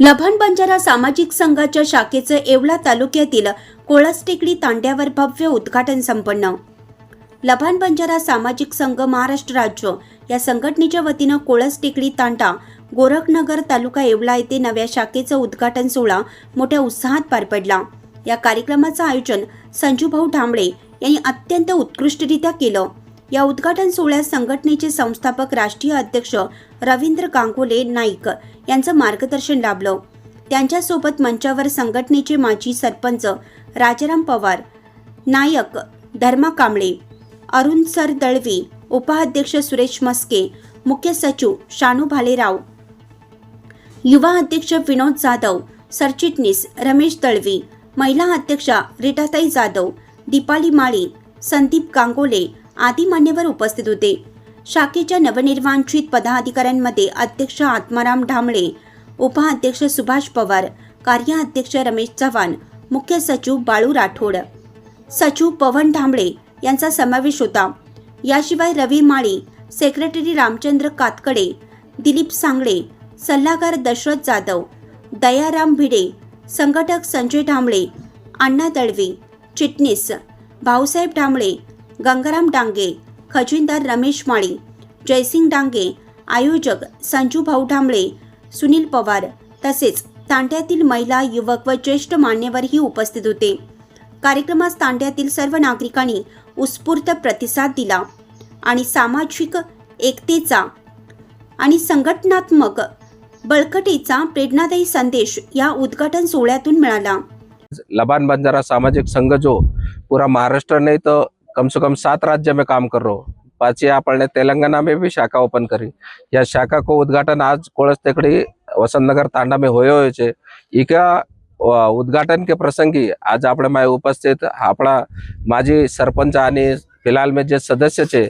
लभान बंजारा सामाजिक संघाच्या शाखेचं येवला तालुक्यातील कोळसटेकडी तांड्यावर भव्य उद्घाटन संपन्न. लभान बंजारा सामाजिक संघ महाराष्ट्र राज्य या संघटनेच्या वतीनं कोळस टेकडी तांडा गोरखनगर तालुका येवला येथे नव्या शाखेचं उद्घाटन सोहळा मोठ्या उत्साहात पार पडला. या कार्यक्रमाचं आयोजन संजूभाऊ ढांबळे यांनी अत्यंत उत्कृष्टरित्या केलं. या उद्घाटन सोहळ्यात संघटनेचे संस्थापक राष्ट्रीय अध्यक्ष रवींद्र गांगोले नाईक यांचं मार्गदर्शन लाभलं. त्यांच्यासोबत मंचावर संघटनेचे माजी सरपंच राजाराम पवार नायक धर्मा कांबळे अरुण सर दळवी उपाध्यक्ष सुरेश मस्के मुख्य सचिव शानू भालेराव युवा अध्यक्ष विनोद जाधव सरचिटणीस रमेश दळवी महिला अध्यक्षा रिटाताई जाधव दीपाली माळी संदीप कांगोले आदी मान्यवर उपस्थित होते. शाखेच्या नवनिर्वांचित पदाधिकाऱ्यांमध्ये अध्यक्ष आत्माराम ढामळे उपाध्यक्ष सुभाष पवार कार्याध्यक्ष रमेश चव्हाण मुख्य सचिव बाळू राठोड. सचिव पवन ढांबळे यांचा समावेश होता. याशिवाय रवी माळी सेक्रेटरी रामचंद्र कातकडे दिलीप सांगळे सल्लागार दशरथ जाधव दयाराम भिडे संघटक संजय ढांबळे अण्णा दळवी चिटणीस भाऊसाहेब ढांबळे गंगाराम डांगे खजिनदार रमेश माळी जयसिंग डांगे आयोजक संजू भाऊ ढांबळे सुनील पवार तसेच तांड्यातील महिला युवक व ज्येष्ठ मान्यवरही उपस्थित होते. कार्यक्रमास तांड्यातील सर्व नागरिकांनी उत्स्फूर्त प्रतिसाद दिला आणि सामाजिक एकतेचा आणि संघटनात्मक बळकटीचा प्रेरणादायी संदेश या उद्घाटन सोहळ्यातून मिळाला. लबान बंजारा सामाजिक संघ जो पूरा महाराष्ट्र नहीं तो कम से कम सात राज्य में काम कर रहा हो पाची आपण ने तेलंगाना में भी शाखा ओपन करी या शाखा को उद्घाटन आज कोळस टेकड़ी वसंतनगर तांडा में होयो होय छे इका अ, उद्घाटन के प्रसंगी आज આપણે માં ઉપસ્થિત આપણા માજી સરપંચ आणि फिलहाल में जे सदस्य छे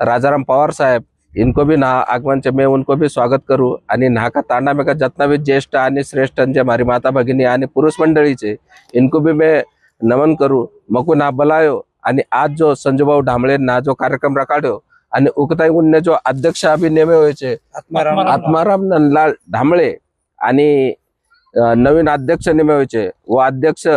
राजाराम पवार साहेब इनको भी ना आगमन छे मैं उनको भी स्वागत करू आणि नाका तांडा में का जितना भी ज्येष्ठ आणि श्रेष्ठ जे मारी माता भगिनी आणि पुरुष मंडळी छे इनको भी मैं नमन करू मकू ना बोलायो आणि आज जो संजूभाऊ ढामळे ना जो कार्यक्रम रखाड्यो आणि उकताई उन्ने जो अध्यक्ष अभी नेमे हुए छे आत्माराम नंदलाल ढामळे आणि नवीन अध्यक्ष नेमे हुए छे वो अध्यक्ष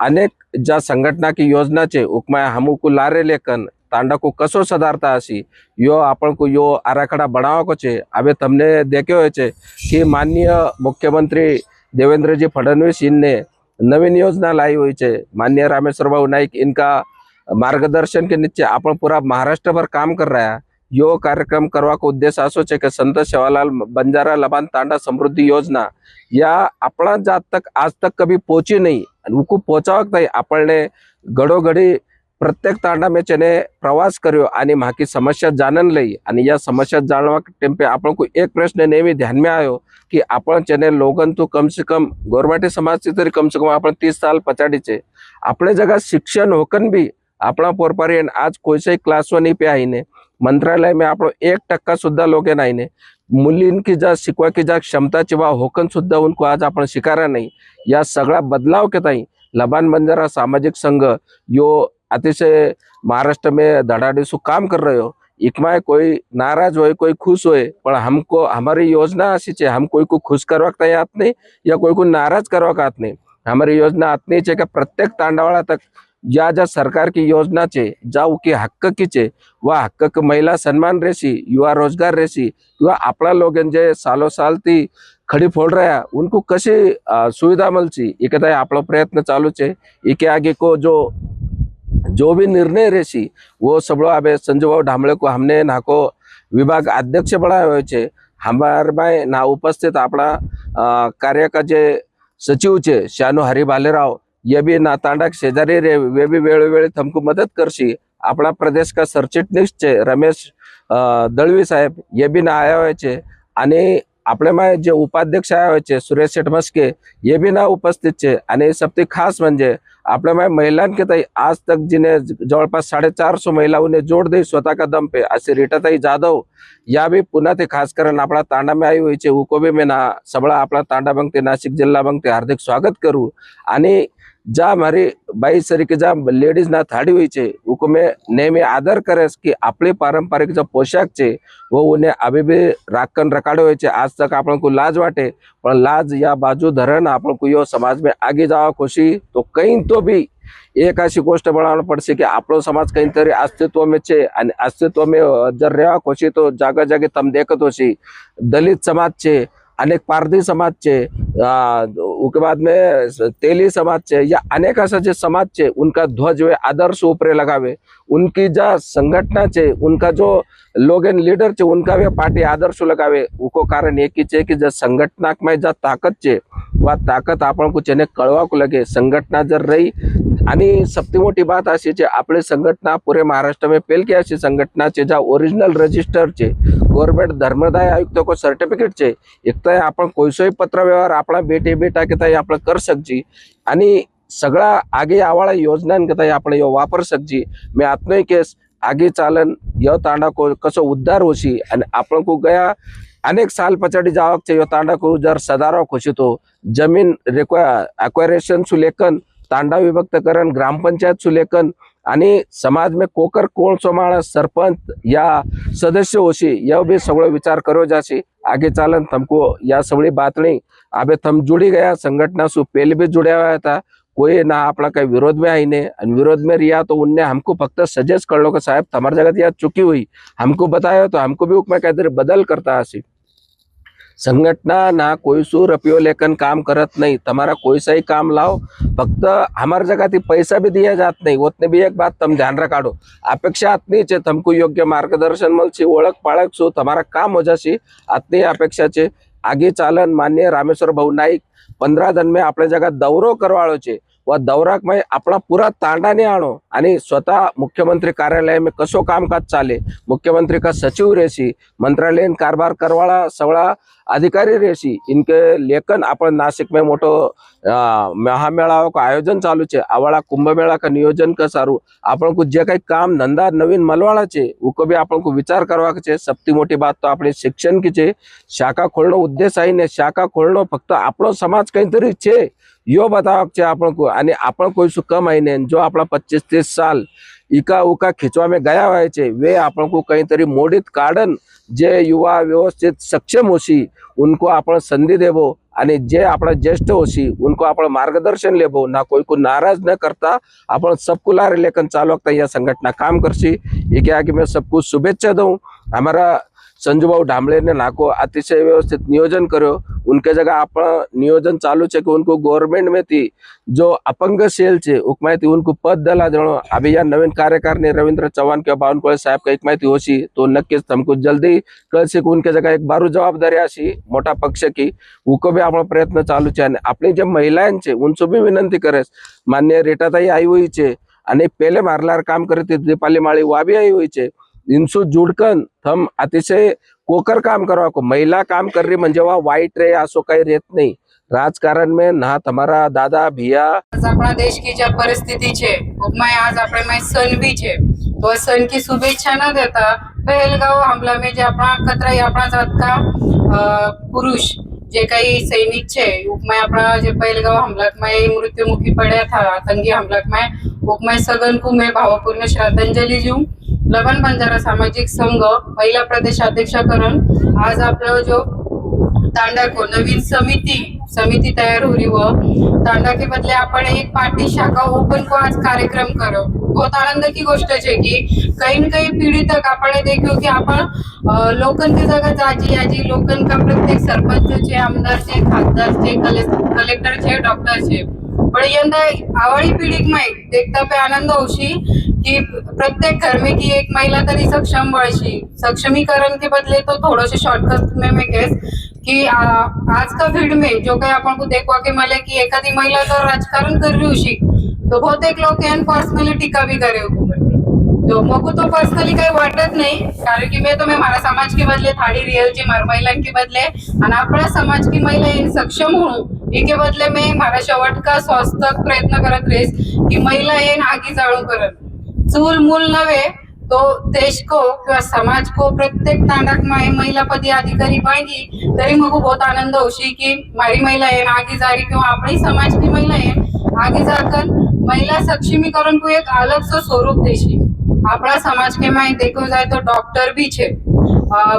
अनेक ज्या संघटना की योजना छे उकमा हमू को लारे लेकन तांडा को कसो सदारता हसी यो आपण को यो आराखडा बनावा को छे अबे तमने देखे हुए छे कि माननीय मुख्यमंत्री देवेंद्र जी फडणवीस इनने नवीन योजना लाई हुई छे। माननीय रामेश्वर भाऊ नाईक इनका मार्गदर्शन के नीचे आपण पूरा महाराष्ट्र भर काम कर रहा है। यो कार्यक्रम करवा को उद्देश्य असो छे कि संत सेवालाल बंजारा लबान तांडा समृद्धि योजना या अपना जात तक आज तक कभी पहुंची नहीं। आणि उनको पहुंचावक नाही। आपने घडोघडी प्रत्येक तांडा में चने प्रवास કર્યો आणि माकी समस्या जानन लई आणि या समस्या जानवा के टाइम पे आपण को एक प्रश्न नेहमी ध्यान में आयो कि आपण चने लोगन तो कम से कम गोरमाटी समाज से तरी कम से कम आपण तीस साल पचाडीचे આપણે जगह शिक्षण होकन भी આપણા પોરપારી आज કોઈ से क्लास नहीं पे आईने मंत्रालय में આપણો एक टक्का सुद्धा लोग नाही ने मुलींकी ज्या शिकवाकी ज्या क्षमता वा होकन सुद्धा उनको आज आपण शिकारा नाही या सगळा बदलाव के ताई लबान बंजारा सामाजिक संघ यो अतिशय महाराष्ट्र में धड़ाधड़ काम कर रहे हो। इकमा कोई नाराज होए कोई खुश होए पर हमको हमारी योजना ऐसी छे हम कोई को खुश करवा तैयार नहीं या कोई को नाराज करवा आत नहीं। हमारी योजना आतनी छे कि प्रत्येक तांडावाड़ा तक ज्या ज्या सरकार की योजना छे ज्या की हक्क की छे वह हक्क महिला सम्मान रेसी युवा रोजगार रेसी युवा आपला लोग जे सालो साल ती खड़ी फोड़ रहा उनको कशी सुविधा मिलची एक आपला प्रयत्न चालू छे इके आगे को जो जो भी निर्णय रेसी वो सब लोग अबे संजय भाऊ ढामळे को हमने नाको विभाग अध्यक्ष बनाए हुए छे हमारे में ना उपस्थित अपना कार्य का जे सचिव छे शानू हरि भालेराव ये भी ना तांडा शेजारी रे वे भी वेळोवेळी हमको मदद करसी। अपना प्रदेश का सरचिटणीस छे रमेश अ, दळवी साहेब ये भी ना आया हुए ना आया हुए छे आणि आपले माय जे उपाध्यक्ष आया हुए छे सुरेश शेठ मस्के ये भी ना उपस्थित छे. आणि सबसे खास म्हणजे आपल्या माय महिलांके ताई आज तक जिने जवळपास साडेचार सौ महिलाओं जोड़ दी स्वतः का दम पे ऐसे रीटाताई जाधव या भी पुन्हा ते खास करून आपला तांडा में आई हुई छे उको भी मैं ना सबळा आपला तांडा बंगते नाशिक जिल्हा बंगते हार्दिक જ્યાં મારી બાઈ તરીકે જ્યાં લેડીઝના થાળી હોય છે હુકમે ને મેં આદર કરેશ કે આપણે પારંપરિક જે પોશાક છે વહુને આવી બી રાખન રખાડ્યો હોય છે આજ તક આપણે કોઈ લાજ વાટે પણ લાજ યા બાજુ ધરન આપણે કોઈ સમાજ મેં આગે જવા ખુશી તો કંઈ તો બી एक अशी गोष्ट बनावणं पडते की आपला समाज काहीतरी अस्तित्व में छे आणि अस्तित्व में जर रेवा होशी तो जागा जागे तम देखत होशी दलित समाज छे अनेक पारधी समाज छे उसके बाद में तेली समाज छे या अनेक ऐसा जो समाज छे उनका ध्वज वे आदर्श ऊपरे लगावे उनकी जो संगठना छे उनका जो लोग एंड लीडर छे उनका वे पार्टी आदर्श लगावे उको कारण एक ही छे कि जो संगठनाक में जो ताकत छे वा ताकत आपण को जेने कळवा को लगे संघटना जर रही। आणि सबती मोठी बात अशी छे आपली संघटना पुरे महाराष्ट्र में पेलकी अशी संघटना छे ज्या ओरिजिनल रजिस्टर छे गवर्नमेंट धर्मदाय आयुक्त को सर्टिफिकेट छे एक तर आपण कोयसोय पत्र व्यवहार आपला बेटे बेटा के ताई आपण कर सकजी। आणि सगळा आगे आवाळा योजनान के आपण यो वापर सकजी. मैं आत्मय केस आगे चालन यो तांडा को कसो उद्धार होशी आणि आपण को गया अनेक साल पछाडी जावक छे यो तांडा को जर सदारो खुशी तो. जमीन एक्वायरेशन सुलेखन तांडा विभक्तकरण ग्रामपंचायत सुलेखन आणि समाज में कोकर कोण सोमाळा सरपंच या सदस्य होशी यह भी सगळो विचार करो जाशी. आगे चालन तुमको या सगळी बात नहीं अबे थम जुड़ी गया संघटना सु पेल भी जुड़ा हुआ था. कोई ना अपना कहीं विरोध में आई ने विरोध में रिया तो उनने हमको फक्त सजेस्ट करलो लो साहेब साहब तुम्हारी जगह यहाँ चुकी हुई। हमको बतायो तो हमको भी उसमें काहीतरी बदल करता असी संघटना ना कोई कोईसू रपियो लेखन काम करत नाही। तुम्हाला कोईसाही काम लाव फक्त हमार जगा ती पैसा भी दिया जात नाही। ओतने भी एक बात तम ध्यान काढो अपेक्षा आतनी छे तमको योग्य मार्गदर्शन मलशी ओळख पाळख सो तमारा काम हो जाशी। आतनी अपेक्षा छे आगे चालन मान्य रामेश्वर भाऊ नाईक पंधरा जन्मे आपल्या जगात दौरो करवाळो छे व दौराक में आपला पुरा तांडाने आणि स्वतः मुख्यमंत्री कार्यालय में कसो कामकाज चाले? मुख्यमंत्री का सचिव रेसी मंत्रालयीन कारभार करवाड़ा सवड़ा अधिकारी रेसी इनके लेखन अपन नासिक में मोटो महामेळा का आयोजन चालू चे आवाड़ा कुंभमेळा का नियोजन का सारू? अपन को जे काही काम नंदा नवीन मलवाड़ा है उको भी अपन को विचार करवा है सबती मोटी बात तो अपने शिक्षण की चे शाखा खोलना उद्देश्य आई ने शाखा खोलना फक्त अपनों समाज कहीं तरी यो बतावा है अपन को. आणि अपन कोई सु कम आई ने जो अपना पच्चीस तीस पिछले साल इका उका खिंचवा में गया हुआ है वे अपन को कहीं तरी मोड़ित कारण जे युवा व्यवस्थित सक्षम होशी उनको आपण संधि देवो आणि जे आपण ज्येष्ठ होशी उनको आपण मार्गदर्शन लेबो. ना कोई को नाराज न करता आपण सबकुला लेखन चालू या संघटना काम करसी ये आगे कि मैं सबको शुभेच्छा दूँ. हमारा संजूभाव ढामले ने लाखो अतिशय व्यवस्थित नियोजन करो उनके जगह आप नियोजन चालू छे कि उनको गवर्नमेंट में थी जो अपंग सेल है उकमाय थी उनको पद दला जानो अभी या नवीन कार्यकारिणी रविंद्र चौहान के बावनकुळे साहब का एक माहिती होशी तो नक्की हमको जल्दी कल से उनके जगह एक बारू जवाबदारी अशी मोठा पक्ष की उको भी आपला प्रयत्न चालू छे अपनी जे महिलांचे उंचो भी विनंती करे मान्य रेटाताई आई हुई छे आणि पेले मारलार काम करते दीपाली माळी वाबी आई हुई छे. इनसू जुडकन थम अतिशय कोकर काम करवा को महिला काम कर रही म्हणजे वा वाईट रे असो काही रेत नाही राजकारण में ना तुम्हारा दादा भैया આપણા દેશ કી જે પરિસ્થિતિ છે ઉપમાં આજ આપણે માં સન ભી છે તો સન કી શુભેચ્છા ના દેતા પહેલગાવ હમલા મે જે આપણા કતરાઈ આપણા સાથ કા પુરુષ જે કઈ સૈનિક છે ઉપમાં આપણા જે પહેલગાવ હમલાકમાં એ મૃત્યુમુખી પડ્યા હતા આતંકી હમલાકમાં ઉપમાં સગન કુ મેં ભાવપૂર્ણ શ્રદ્ધાંજલિ જઉં लबन बंजारा सामाजिक संघ महिला प्रदेश प्रदेशाध्यक्षाकडून आज आपला जो तांडा को नवीन समिती समिती तयार होली व तांडा के बदले आपण एक पार्टी शाखा ओपन को आज कार्यक्रम करो. बहुत आनंद की गोष्ट आहे की काही काही पिढी तक आपण देखील की आपण लोकन के जगात आजी आजी लोकन का प्रत्येक सरपंच आमदारचे आमदार कलेक्टरचे खासदार कलेक्टर डॉक्टर पण यंदा आवळी पिढीक माहीत देखता पे आनंद होशी. कि प्रत्येक घर में की एक महिला तरी सक्षम वळशी सक्षमीकरण के बदले तो थोड़े से शॉर्टकट में मैं केस कि आ, आज का फील्ड में जो काही आपण को देखवा के मिले कि एखादी महिला जर राजकारण कर रही होशी तो बहुत एक लोग पर्सनली टीका भी करे तो मग तो पर्सनली काही वाटत नाही कारण की मी तो मैं समाज के बदले थाड़ी रियल जी मार महिला के बदले आणि आपला समाज की महिला इन सक्षम होऊ इके बदले मी हमारा शेवट का स्वस्त प्रयत्न करत रेस की महिला येन आगी जाळू करत. चूल मूल नवे तो देश को किंवा समाज को प्रत्येक तांडाक महिला पदी अधिकारी पाहिजे तरी मग बहुत आनंद होशी की मारी महिला है आगे जा रही क्यों अपनी समाज की महिला है आगे जाकर महिला सक्षमीकरण को एक अलग सो स्वरूप देशी. अपना समाज के माय देखो जाए तो डॉक्टर भी छे.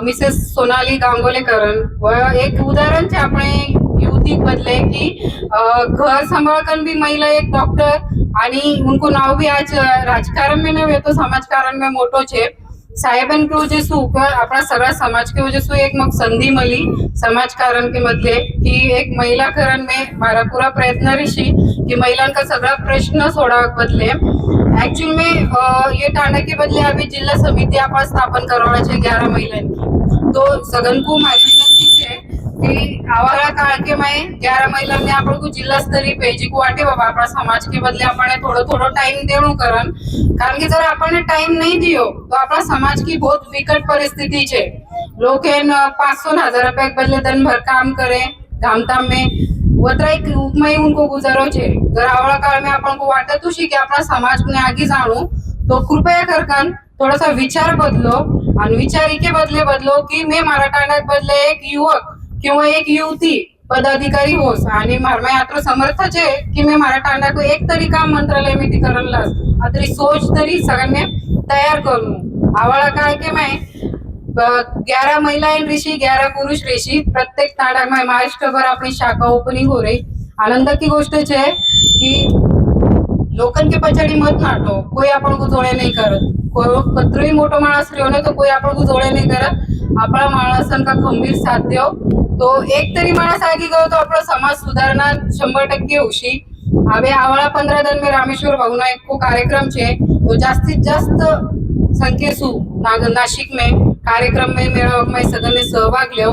मिसेस सोनाली गांगोलेकरन. वह एक उदाहरण छे आपण युवती बदले की घर संभाल भी महिला एक डॉक्टर आणि उनको नाव भी आज राजकारण में नव्हे तो समाजकारण में मोठो છે साहेबां के वजह से ऊपर આપણા सगळ्या समाज के वजह से एक मग संधी मिली समाजकारण के मधले की एक महिलाकरण में मारा पूरा प्रयत्न रही की महिलांका सगळा प्रश्न सोडा बदले एक्चुअल में अ, ये टांडा के बदले अभी जिला समिति आपण स्थापन करवाना છે ग्यारह महिलांकी तो सगन को मारी विनंती છે कि आवारा काळ के में ग्यारह महिला ने आपण को जिल्हा स्तरीय पेजी को वाटे बाबा આપણા સમાજ के बदले આપણે થોડો થોડો टाइम देणું કરન કારણ કે जर આપણને टाइम नहीं दियो तो આપણા समाज की बहुत विकट परिस्थिति છે लोग इन पाँच सौ हजार रुपए के बदले दिन भर काम करे धामधाम में वत्र एक उपमा ही उनको गुजारो છે जर आवळा काळ में आपण को वाटत उशी की આપણા समाज ने आगे जाणू तो कृपया करकन थोडासा विचार बदलो आणि विचार इके बदले बदलो की मी मराठाण्यात बदले एक युवक किंवा एक युवती पदाधिकारी होस आणि मारमा यात्र समर्थ છે की मी मराठाण्या को एक तरी काम मंत्रालय में ती करन लास अतरी सोच तरी सगळ्यांनी तयार करू आवाळा काळ के मैं ग्यारह महिलाएं ऋषि ग्यारह पुरुष ऋषि प्रत्येक ताड़ा में महाराष्ट्र भर अपनी शाखा ओपनिंग हो रही आनंद की गोष्ट है कि लोकन के पछाड़ी मत नाटो कोई आपण को जोड़े नहीं करत को कतरोही मोठो माणस રહ્યો ને તો કોઈ आपण को जोड़े नहीं આપણા માણસન કા ખંભીર સાથ્યો તો એક તરી માણસ આગી ગયો તો આપણો સમાજ સુધારના શંભર ટકી ઉશી હવે આવાળા પંદર દિન મેં રામેશ્વર ભાવના એક કાર્યક્રમ છે તો જાસ્તી જાસ્ત સંખ્યા શું નાશિક મેં કાર્યક્રમ મેં મેળવવામાં સદન ને સહભાગ લેવ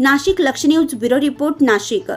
Nashik Lakshmi news bureau report Nashik